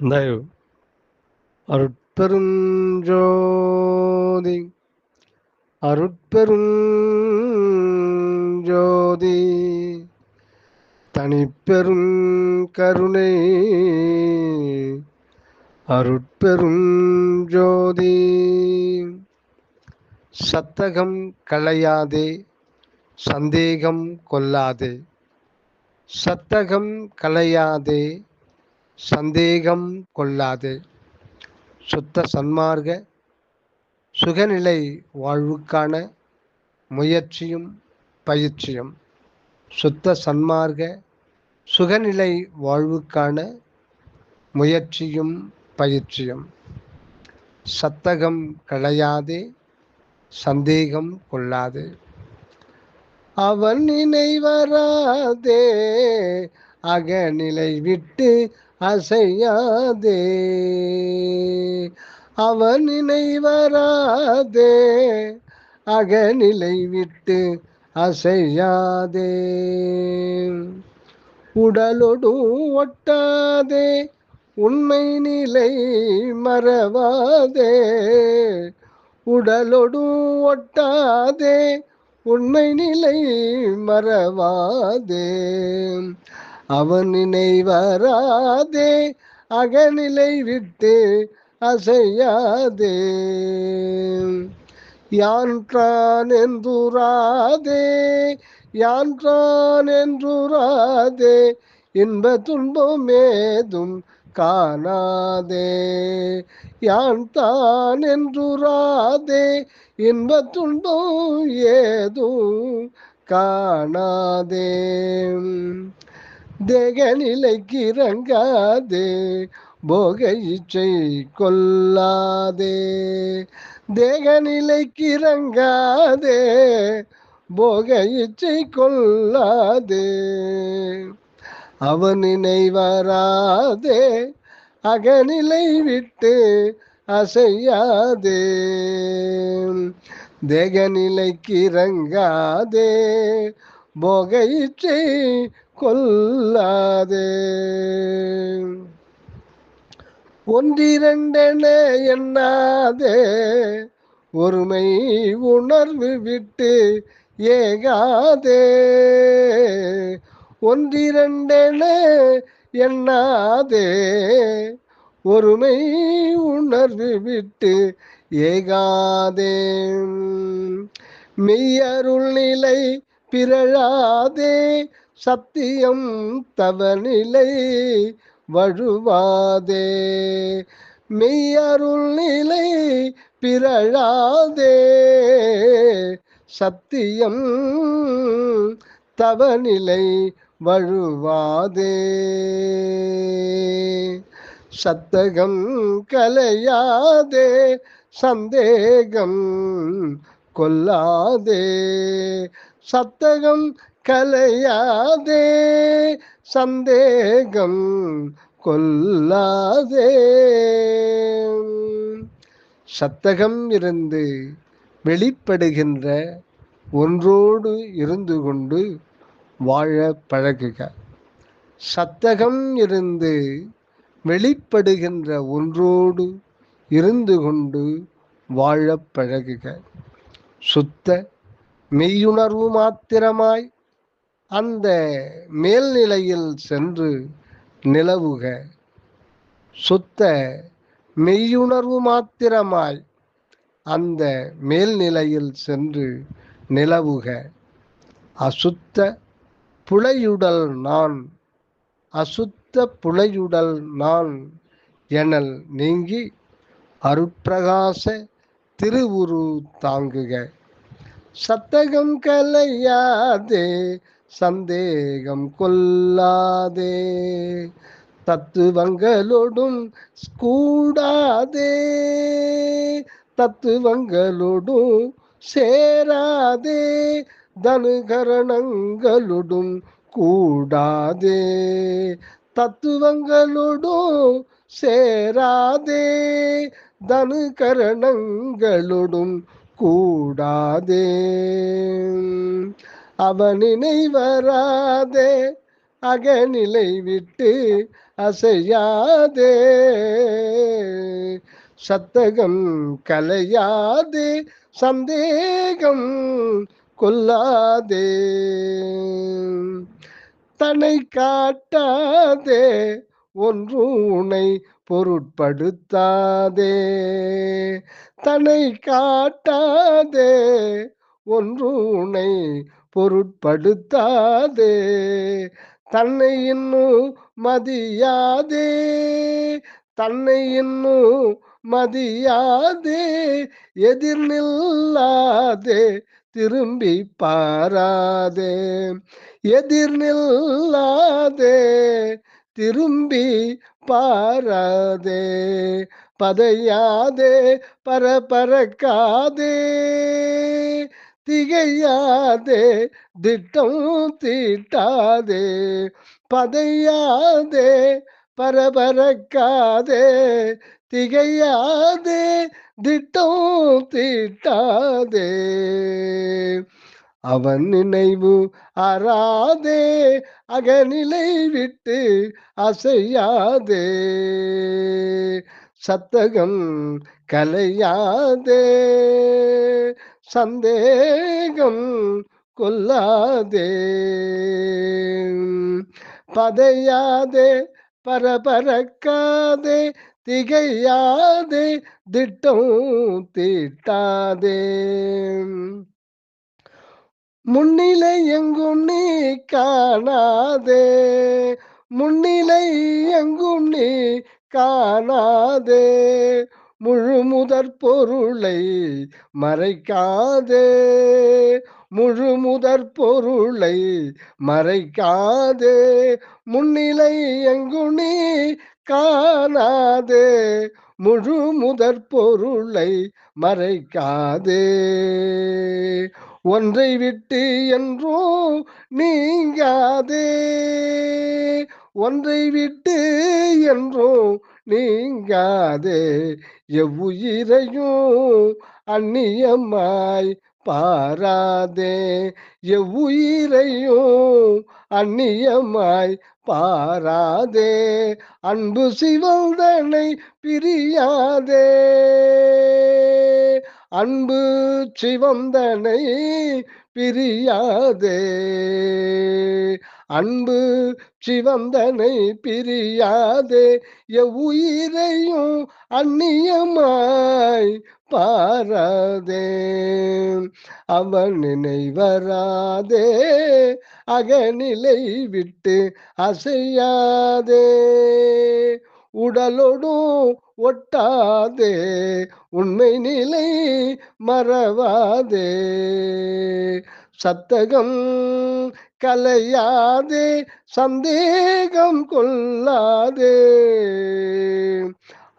தயவு அருட்பெருஞ்சோதி அருட்பெருஞ்சோதி தனிப்பெரும் கருணை அருட்பெருஞ்சோதி சத்தகம் களையாதே சந்தேகம் கொல்லாதே சத்தகம் களையாதே சந்தேகம் கொள்ளாது. சுத்த சன்மார்க்க சுகநிலை வாழ்வுக்கான முயற்சியும் பயிற்சியும் சுத்த சன்மார்க்க சுகநிலை வாழ்வுக்கான முயற்சியும் பயிற்சியும். சத்தகம் களையாதே சந்தேகம் கொள்ளாது. அவன் நினைவராதே அகநிலை விட்டு அசையாதே. அவன் நினைவராதே அகநிலை விட்டு அசையாதே. உடலொடும் ஒட்டாதே. உண்மை நிலை மறவாதே. உடலொடும் ஒட்டாதே. உண்மை நிலை மறவாதே. அவன் நினைவராதே அகநிலை விட்டு அசையாதே. யான்றான் என்றுராதே யான்றான் என்றுராதே இன்ப துன்பம் ஏதும் காணாதே. யான் தான் என்றுராதே இன்ப துன்பம் ஏதும் காணாதே. தேக நிலைக்கு இறங்காதே போக இச்சை கொல்லாதே. தேக நிலைக்கு இறங்காதே போக இச்சை கொல்லாதே. அவன் நினைவராதே அகநிலை விட்டு அசையாதே. தேகநிலைக்கு இறங்காதே போக இச்சை கொல்லாதே. ஒன்றிரண்டென எண்ணாதே. ஒருமை உணர்வு விட்டு ஏகாதே. ஒன்றிரண்டென எண்ணாதே. ஒருமை உணர்வு விட்டு ஏகாதே. மெய்யருள் நிலை பிறழாதே. சத்தியம் தவநிலை வழுவாதே. மெய்யருள் நிலை பிறழாதே. சத்தியம் தவநிலை வழுவாதே. சத்தகம் கலையாதே. சந்தேகம் கொல்லாதே. சத்தகம் கலையாதே சந்தேகம் கொல்லாதே சத்தகம் இருந்து வெளிப்படுகின்ற ஒன்றோடு இருந்து கொண்டு வாழ பழகுக. சத்தகம் இருந்து வெளிப்படுகின்ற ஒன்றோடு இருந்து கொண்டு வாழ பழகுக. சுத்த மெய்யுணர்வு மாத்திரமாய் அந்த மேல்நிலையில் சென்று நிலவுக. சுத்த மெய்யுணர்வு மாத்திரமாய் அந்த மேல்நிலையில் சென்று நிலவுக. அசுத்த புழையுடல் நான் அசுத்த புழையுடல் நான் எனல் நீங்கி அருட்பிரகாச திருவுரு தாங்குக. சத்தகம் கலையாதே சந்தேகம் கொல்லாதே தத்துவங்களோடும் கூடாதே. தத்துவங்களோடும் சேராதே. தனுகரணங்களோடும் கூடாதே. தத்துவங்களோடும் சேராதே. தனுகரணங்களோடும் கூடாதே. அவனினை வராதே. அகநிலை விட்டு அசையாதே. சத்தகம் கலையாதே. சந்தேகம் கொல்லாதே. தனை காட்டாதே. ஒன்று உனை பொருட்படுத்தாதே. தனை காட்டாதே. ஒன்று உனை பொருட்படுத்தாதே. தன்னை இன்னும் மதியாதே. தன்னை இன்னும் மதியாதே. எதிர் நில்லாதே திரும்பி பாராதே. எதிர் நில்லாதே திரும்பி பாராதே. பதையாதே பரபரக்காதே. திகையாதே திட்டம் தீட்டாதே பதையாதே பரபரக்காதே திகையாதே திட்டம் தீட்டாதே. அவன் நினைவு அறாதே அகநிலை விட்டு அசையாதே. சத்தகம் கலையாதே சந்தேகம் கொல்லாதே பதையாதே பரபரக்காதே திகையாதே திட்டம் தீட்டாதே. முன்னிலை எங்கும் நீ காணாதே. முன்னிலை எங்கும் நீ காணாதே. முழு முதற் பொருளை மறைக்காதே. முழு முதற் பொருளை மறைக்காதே. முன்னிலை எங்குனி காணாதே. முழு முதற் பொருளை மறைக்காதே. ஒன்றை விட்டு என்றோ நீங்காதே. ஒன்றை விட்டு என்றோ நீங்காதே எவ்வுயிரையும் அந்நியமாய் பாராதே எவ்வுயிரையும் அந்நியமாய் பாராதே அன்பு சிவந்தனை பிரியாதே. அன்பு சிவந்தனை பிரியாதே. அன்பு சிவந்தனை பிரியாதே எவ்வுயிரையும் அந்நியமாய் பாராதே. அவன் நினைவராதே அகநிலை விட்டு அசையாதே. உடலோடும் ஒட்டாதே உண்மை நிலை மறவாதே. சத்தகம் கலையாது சந்தேகம் கொள்ளாதே.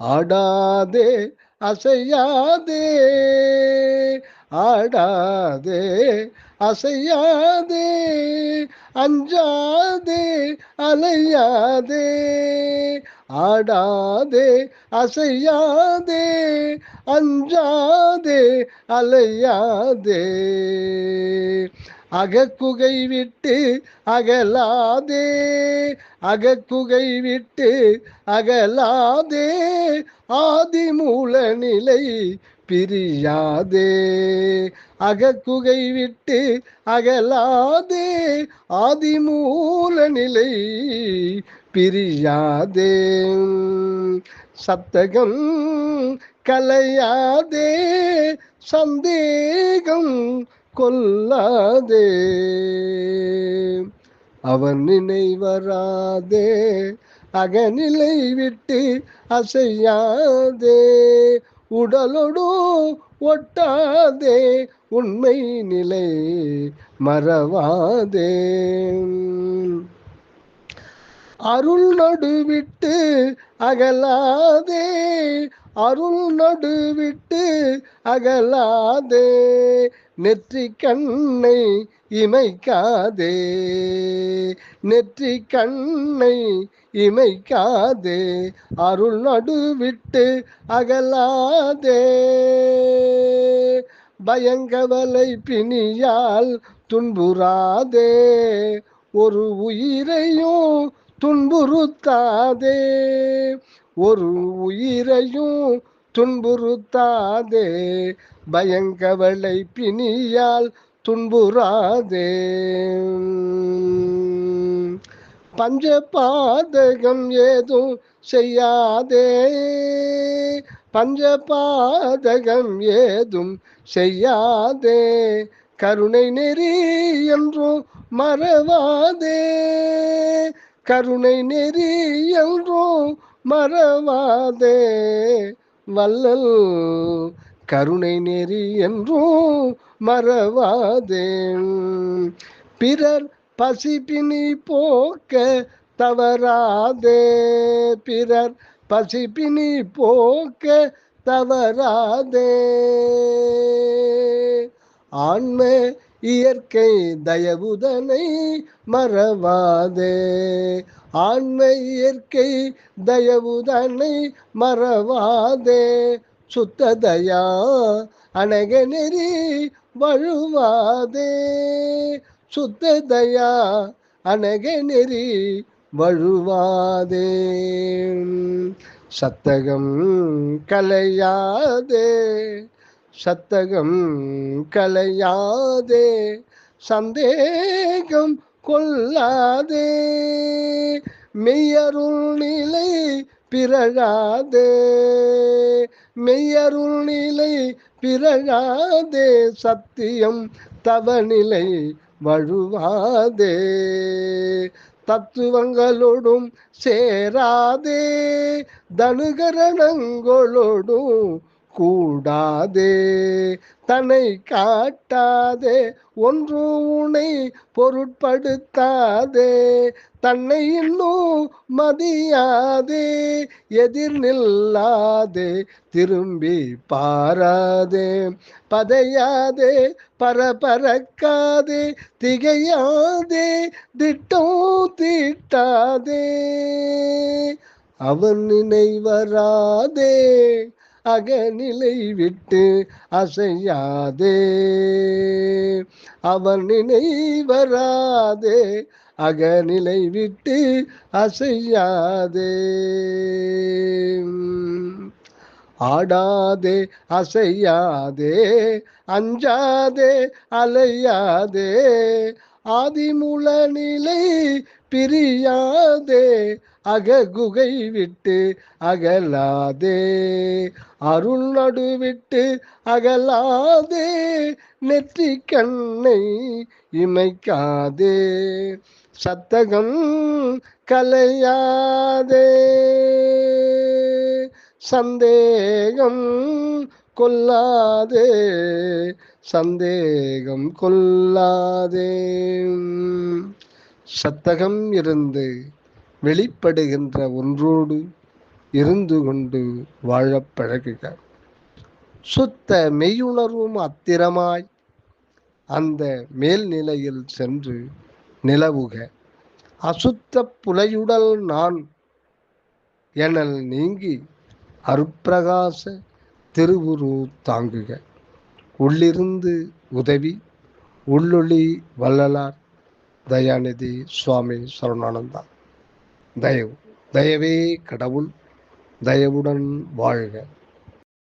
ஆடாதே அசையாதே. ஆடாதே அசையாதே. அஞ்சாதே அலையாதே. ஆடாதே அசையாதே. அஞ்சாதே அலையாதே. அகக்குகை விட்டு அகலாதே அகக்குகை விட்டு அகலாதே ஆதிமூல நிலை பிரியாதே. அகக்குகை விட்டு அகலாதே ஆதிமூல நிலை பிரியாதே. சத்தகம் கலையாதே சந்தேகம் கொல்லாதே. அவன் நினைவராதே அகநிலை விட்டு அசையாதே. உடலோடு ஒட்டாதே உண்மை நிலை மறவாதே. அருள் நடுவிட்டு அகலாதே அருள் நடுவிட்டு அகலாதே. நெற்றி கண்ணை இமைக்காதே. நெற்றி கண்ணை இமைக்காதே. அருள் நடுவிட்டு அகலாதே. பயங்கவலை பிணியால் துன்புறாதே. ஒரு உயிரையும் துன்புறுத்தாதே. ஒரு உயிரையும் துன்புறுத்தாதே பயங்கவளை பிணியால் துன்புறாதே. பஞ்ச பாதகம் ஏதும் செய்யாதே பஞ்ச பாதகம் ஏதும் செய்யாதே. கருணை நெறி என்றும் மறவாதே கருணை நெறி என்றும் மறவாதே. வல்லல் கருணை நெறி என்றும் மறவாதே பிறர் பசிப்பினி போக்க தவறாதே. பிறர் பசிப்பினி போக்க தவறாதே. ஆன்ம இயற்கை தயவுதனை மறவாதே. ஆன்ம இயற்கை தயவுதனை மறவாதே. சுத்ததயா அணக நெறி வழுவாதே. சுத்ததயா அணக நெறி வழுவாதே. சத்தகம் கலையாதே. சத்தகம் கலையாதே. சந்தேகம் கொள்ளாதே. மெய்யருள் நிலை பிறழாதே மெய்யருள் நிலை பிறழாதே சத்தியம் தவநிலை வழுவாதே. தத்துவங்களோடும் சேராதே. தனுகரணங்களோடும் கூடாதே தன்னை காட்டாதே ஒன்று உனை பொருட்படுத்தாதே தன்னை இன்னும் மதியாதே எதிர் நில்லாதே திரும்பி பாராதே பதையாதே பரபரக்காதே திகையாதே திட்டம் தீட்டாதே அவன் நினைவராதே. அகநிலை விட்டு அசையாதே. அவர் நினைவராதே அகநிலை விட்டு அசையாதே. ஆடாதே அசையாதே அஞ்சாதே அலையாதே. ஆதிமூல நிலை பிரியாதே அககுகை விட்டு அகலாதே. அருள் நடு விட்டு அகலாதே. நெற்றி கண்ணை இமைக்காதே. சத்தகம் கலையாதே. சந்தேகம் கொல்லாதே சந்தேகம் கொல்லாதே சத்தகம் இருந்து வெளிப்படுகின்ற ஒன்றோடு இருந்து கொண்டு வாழப் பழகுக. சுத்த மெய்யுணர்வும் அத்திரமாய் அந்த மேல்நிலையில் சென்று நிலவுக. அசுத்த புலையுடல் நான் எனல் நீங்கி அருப்பிரகாச திருவுரு தாங்குக. உள்ளிருந்து உதவி உள்ளொளி வள்ளலார். தயாநிதி சுவாமி சரணானந்தா. தயவு. தயவே கடவுள் தயவுடன் வாழ்க.